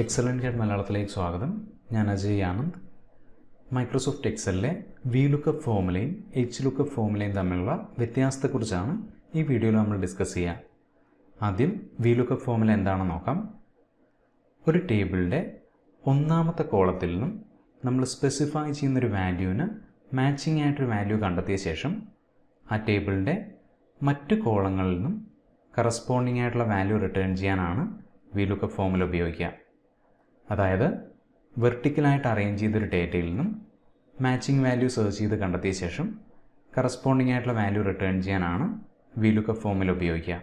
Excellent guide മലയാളത്തിലേക്ക് സ്വാഗതം. ഞാൻ അജയ് ആനന്ദ് മൈക്രോസോഫ്റ്റ് എക്സലിലെ വി ലുക്കപ്പ് ഫോമിലെയും എച്ച് ലുക്കപ്പ് ഫോമിലെയും തമ്മിലുള്ള വ്യത്യാസത്തെക്കുറിച്ചാണ് ഈ വീഡിയോയിൽ നമ്മൾ ഡിസ്കസ് ചെയ്യുക ആദ്യം വി ലുക്കപ്പ് ഫോമിൽ എന്താണെന്ന് നോക്കാം. ഒരു ടേബിളിന്റെ ഒന്നാമത്തെ കോളത്തിൽ നിന്നും നമ്മൾ സ്പെസിഫൈ ചെയ്യുന്നൊരു വാല്യൂവിന് മാച്ചിങ് ആയിട്ടൊരു വാല്യൂ കണ്ടെത്തിയ ശേഷം ആ ടേബിളിന്റെ മറ്റ് കോളങ്ങളിൽ നിന്നും കറസ്പോണ്ടിങ് ആയിട്ടുള്ള വാല്യൂ റിട്ടേൺ ചെയ്യാനാണ് വി ലുക്കപ്പ് ഫോമിൽ ഉപയോഗിക്കുക. അതായത് വെർട്ടിക്കലായിട്ട് അറേഞ്ച് ചെയ്തൊരു ഡേറ്റയിൽ നിന്നും മാച്ചിങ് വാല്യൂ സെർച്ച് ചെയ്ത് കണ്ടെത്തിയ ശേഷം കറസ്പോണ്ടിങ് ആയിട്ടുള്ള വാല്യൂ റിട്ടേൺ ചെയ്യാനാണ് വി ലുക്കപ്പ് ഫോമിൽ ഉപയോഗിക്കുക.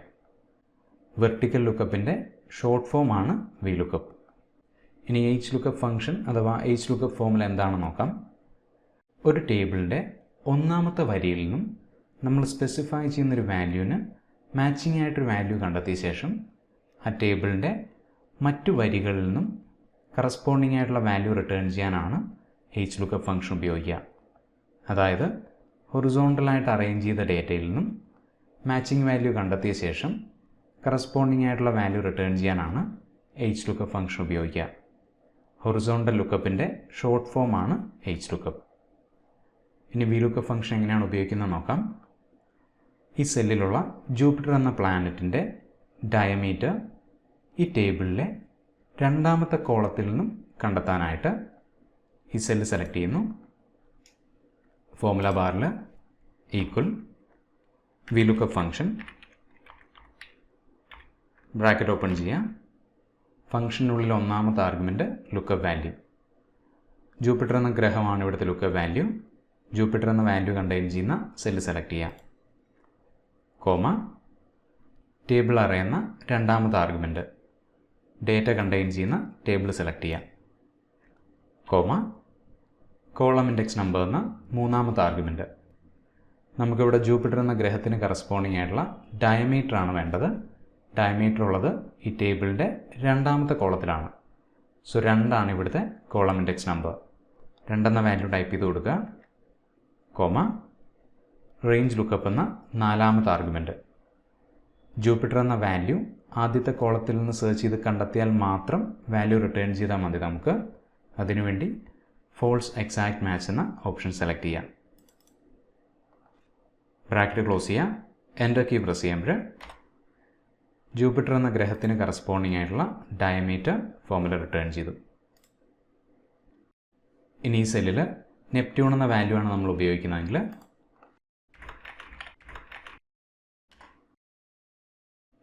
വെർട്ടിക്കൽ ലുക്കപ്പിന്റെ ഷോർട്ട് ഫോമാണ് വി ലുക്കപ്പ് ഇനി എച്ച് ലുക്കപ്പ് ഫംഗ്ഷൻ അഥവാ എച്ച് ലുക്കപ്പ് ഫോമിൽ എന്താണെന്ന് നോക്കാം? ഒരു ടേബിളിന്റെ ഒന്നാമത്തെ വരിയിൽ നിന്നും നമ്മൾ സ്പെസിഫൈ ചെയ്യുന്നൊരു വാല്യൂവിന് മാച്ചിങ് ആയിട്ടൊരു വാല്യൂ കണ്ടെത്തിയ ശേഷം ആ ടേബിളിന്റെ മറ്റു വരികളിൽ നിന്നും കറസ്പോണ്ടിങ് ആയിട്ടുള്ള വാല്യൂ റിട്ടേൺ ചെയ്യാനാണ് എച്ച് ലുക്കപ്പ് ഫംഗ്ഷൻ ഉപയോഗിക്കുക. അതായത് ഹൊറിസോണ്ടലായിട്ട് അറേഞ്ച് ചെയ്ത ഡേറ്റയിൽ നിന്നും മാച്ചിങ് വാല്യൂ കണ്ടെത്തിയ ശേഷം കറസ്പോണ്ടിങ് ആയിട്ടുള്ള വാല്യൂ റിട്ടേൺ ചെയ്യാനാണ് എയ്ച്ച് ലുക്കപ്പ് ഫംഗ്ഷൻ ഉപയോഗിക്കുക. ഹൊറിസോണ്ടൽ ലുക്കപ്പിന്റെ ഷോർട്ട് ഫോമാണ് എയ്ച്ച് ലുക്കപ്പ് ഇനി വി ലുക്കപ്പ് ഫംഗ്ഷൻ എങ്ങനെയാണ് ഉപയോഗിക്കുന്നത് നോക്കാം. ഈ സെല്ലിലുള്ള ജൂപ്പിറ്റർ എന്ന പ്ലാനറ്റിന്റെ ഡയമീറ്റർ ഈ ടേബിളിലെ രണ്ടാമത്തെ കോളത്തിൽ നിന്നും കണ്ടെത്താനായിട്ട് ഈ സെല്ല് സെലക്ട് ചെയ്യുന്നു. ഫോമുല ബാറിൽ equal V lookup function bracket open ചെയ്യാം. ഫംഗ്ഷനുള്ളിൽ ഒന്നാമത്തെ ആർഗ്യുമെന്റ് ലുക്കപ്പ് വാല്യൂ ജൂപ്പിറ്റർ എന്ന ഗ്രഹമാണ് ഇവിടുത്തെ ലുക്കപ്പ് വാല്യൂ ജൂപ്പിറ്റർ എന്ന വാല്യൂ കണ്ടെയ്ൻ ചെയ്യുന്ന സെല്ല് സെലക്ട് ചെയ്യാം. കോമ ടേബിൾ അറിയുന്ന രണ്ടാമത്തെ ആർഗ്യുമെന്റ് ഡേറ്റ കണ്ടെയ്ൻ ചെയ്യുന്ന ടേബിൾ സെലക്ട് ചെയ്യാം. കോമ കോളം ഇൻഡെക്സ് നമ്പർ എന്ന മൂന്നാമത്തെ ആർഗ്യുമെന്റ് നമുക്കിവിടെ ജൂപ്പിറ്റർ എന്ന ഗ്രഹത്തിന് കറസ്പോണ്ടിങ് ആയിട്ടുള്ള ഡയമീറ്റർ ആണ് വേണ്ടത്. ഡയമീറ്റർ ഉള്ളത് ഈ ടേബിളിന്റെ രണ്ടാമത്തെ കോളത്തിലാണ്. സോ രണ്ടാണ് ഇവിടുത്തെ കോളം ഇൻഡെക്സ് നമ്പർ. രണ്ടെന്ന വാല്യൂ ടൈപ്പ് ചെയ്ത് കൊടുക്കുക. കോമ റേഞ്ച് ലുക്കപ്പ് എന്ന നാലാമത്തെ ആർഗ്യുമെന്റ് ജൂപ്പിറ്റർ എന്ന വാല്യൂ ആദ്യത്തെ കോളത്തിൽ നിന്ന് സെർച്ച് ചെയ്ത് കണ്ടെത്തിയാൽ മാത്രം വാല്യൂ റിട്ടേൺ ചെയ്താൽ മതി നമുക്ക്. അതിനുവേണ്ടി ഫോൾസ് എക്സാക്ട് മാച്ച് എന്ന ഓപ്ഷൻ സെലക്ട് ചെയ്യാം. ബ്രാക്കറ്റ് ക്ലോസ് ചെയ്യാം. എന്റർ കീ പ്രസ് ചെയ്യുമ്പോൾ ജൂപ്പിറ്റർ എന്ന ഗ്രഹത്തിന് കറസ്പോണ്ടിങ് ആയിട്ടുള്ള ഡയമീറ്റർ ഫോമുല റിട്ടേൺ ചെയ്തു. ഇനി ഈ സെല്ലിൽ നെപ്റ്റ്യൂൺ എന്ന വാല്യൂ ആണ് നമ്മൾ ഉപയോഗിക്കുന്നതെങ്കിൽ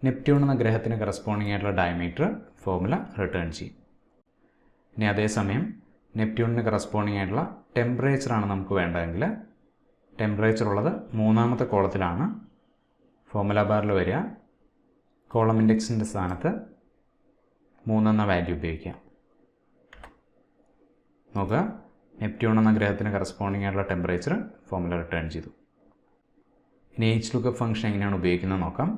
നെപ്റ്റ്യൂൺ എന്ന ഗ്രഹത്തിന് കറസ്പോണ്ടിങ് ആയിട്ടുള്ള ഡയമീറ്റർ ഫോർമുല റിട്ടേൺ ചെയ്യും. ഇനി അതേസമയം നെപ്റ്റ്യൂണിന് കറസ്പോണ്ടിങ് ആയിട്ടുള്ള ടെമ്പറേച്ചറാണ് നമുക്ക് വേണ്ടതെങ്കിൽ ടെമ്പറേച്ചർ ഉള്ളത് മൂന്നാമത്തെ കോളത്തിലാണ്. ഫോമുല ബാറിൽ വരിക. കോളം ഇൻഡെക്സിന്റെ സ്ഥാനത്ത് മൂന്നെന്ന വാല്യൂ ഉപയോഗിക്കാം നോക്കുക. നെപ്റ്റ്യൂൺ എന്ന ഗ്രഹത്തിന് കറസ്പോണ്ടിങ് ആയിട്ടുള്ള ടെമ്പറേച്ചർ ഫോമുല റിട്ടേൺ ചെയ്തു. ഇനി എച്ച് ലുക്കപ്പ് ഫംഗ്ഷൻ എങ്ങനെയാണ് ഉപയോഗിക്കുന്നത് നോക്കാം.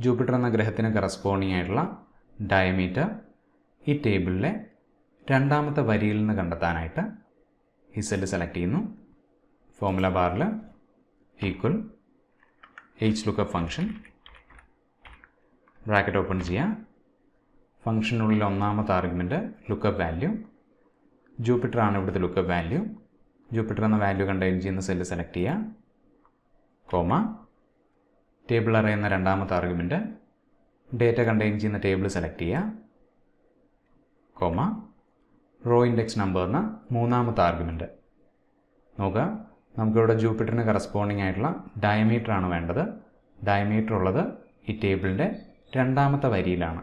ജൂപ്പിറ്റർ എന്ന ഗ്രഹത്തിന് കറസ്പോണ്ടിങ് ആയിട്ടുള്ള ഡയമീറ്റർ ഈ ടേബിളിലെ രണ്ടാമത്തെ വരിയിൽ നിന്ന് കണ്ടെത്താനായിട്ട് ഈ സെല്ല് സെലക്ട് ചെയ്യുന്നു. ഫോമുല ബാറിൽ equal H lookup function bracket open ചെയ്യാം. ഫംഗ്ഷനുള്ളിൽ ഒന്നാമത്തെ ആർഗ്യുമെന്റ് ലുക്കപ്പ് വാല്യൂ ജൂപ്പിറ്റർ ആണ് ഇവിടുത്തെ ലുക്കപ്പ് വാല്യൂ ജൂപ്പിറ്റർ എന്ന വാല്യൂ കണ്ടെയ്ൻ ചെയ്യുന്ന സെല്ല് സെലക്ട് ചെയ്യുക കോമ ടേബിൾ അറിയുന്ന രണ്ടാമത്തെ ആർഗ്യുമെന്റ് ഡേറ്റ കണ്ടെയ്ൻ ചെയ്യുന്ന ടേബിൾ സെലക്ട് ചെയ്യുക കോമ റോ ഇൻഡെക്സ് നമ്പർ എന്ന മൂന്നാമത്തെ ആർഗ്യുമെന്റ് നോക്കുക നമുക്കിവിടെ ജൂപ്പിറ്ററിന് കറസ്പോണ്ടിങ് ആയിട്ടുള്ള ഡയമീറ്റർ ആണ് വേണ്ടത്. ഡയമീറ്റർ ഉള്ളത് ഈ ടേബിളിന്റെ രണ്ടാമത്തെ വരിയിലാണ്.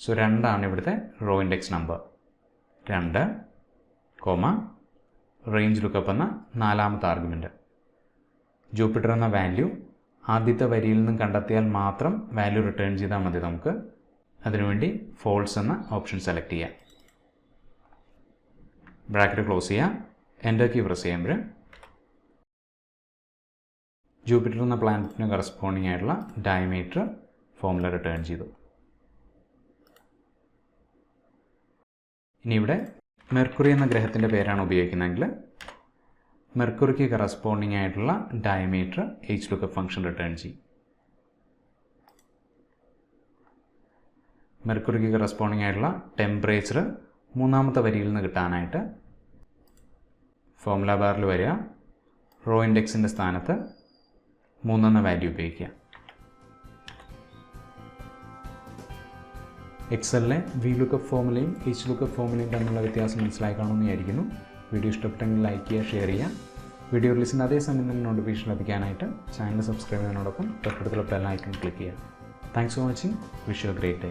സോ രണ്ടാണ് ഇവിടുത്തെ റോ ഇൻഡെക്സ് നമ്പർ രണ്ട് കോമ റേഞ്ച് ലുക്കപ്പ് എന്ന നാലാമത്തെ ആർഗ്യുമെന്റ് ജൂപ്പിറ്റർ എന്ന വാല്യൂ ആദ്യത്തെ വരിയിൽ നിന്ന് കണ്ടെത്തിയാൽ മാത്രം വാല്യൂ റിട്ടേൺ ചെയ്താൽ മതി നമുക്ക്. അതിനുവേണ്ടി ഫോൾസ് എന്ന ഓപ്ഷൻ സെലക്ട് ചെയ്യാം. ബ്രാക്കറ്റ് ക്ലോസ് ചെയ്യാം. എന്റർ കീ പ്രസ് ചെയ്യുമ്പോൾ ജൂപ്പിറ്റർ എന്ന പ്ലാനറ്റിന് കറസ്പോണ്ടിങ് ആയിട്ടുള്ള ഡയമീറ്റർ ഫോമുല റിട്ടേൺ ചെയ്തു. ഇനി ഇവിടെ മെർക്കുറി എന്ന ഗ്രഹത്തിന്റെ പേരാണ് ഉപയോഗിക്കുന്നതെങ്കിൽ മെർക്കുറിക്ക് കറസ്പോണ്ടിങ് ആയിട്ടുള്ള diameter H lookup function return ചെയ്യും. മെർക്കുറിക്ക് കറസ്പോണ്ടിങ് ആയിട്ടുള്ള ടെമ്പറേച്ചർ മൂന്നാമത്തെ വരിയിൽ നിന്ന് കിട്ടാനായിട്ട് ഫോമുല ബാറിൽ വരിക റോ ഇൻഡെക്സിന്റെ സ്ഥാനത്ത് മൂന്നെന്ന വാല്യൂ ഉപയോഗിക്കുക. എക്സലിലെ വി ലുക്കപ്പ് ഫോമുലയും എച്ച് ലുക്കപ്പ് ഫോമുലയും തമ്മിലുള്ള വ്യത്യാസം മനസ്സിലായി കാണുമെന്ന് വിചാരിക്കുന്നു. വീഡിയോ ഇഷ്ടപ്പെട്ടെങ്കിൽ ലൈക്ക് ചെയ്യുക ഷെയർ ചെയ്യുക. വീഡിയോ റിലീസിന്റെ അതേ സമയം തന്നെ നോട്ടിഫിക്കേഷൻ ലഭിക്കാനായിട്ട് ചാനൽ സബ്സ്ക്രൈബ് ചെയ്യുന്നതിനോടൊപ്പം തൊട്ടടുത്തുള്ള ബെൽ ഐക്കൺ ക്ലിക്ക് ചെയ്യുക. Thanks for watching wish you great day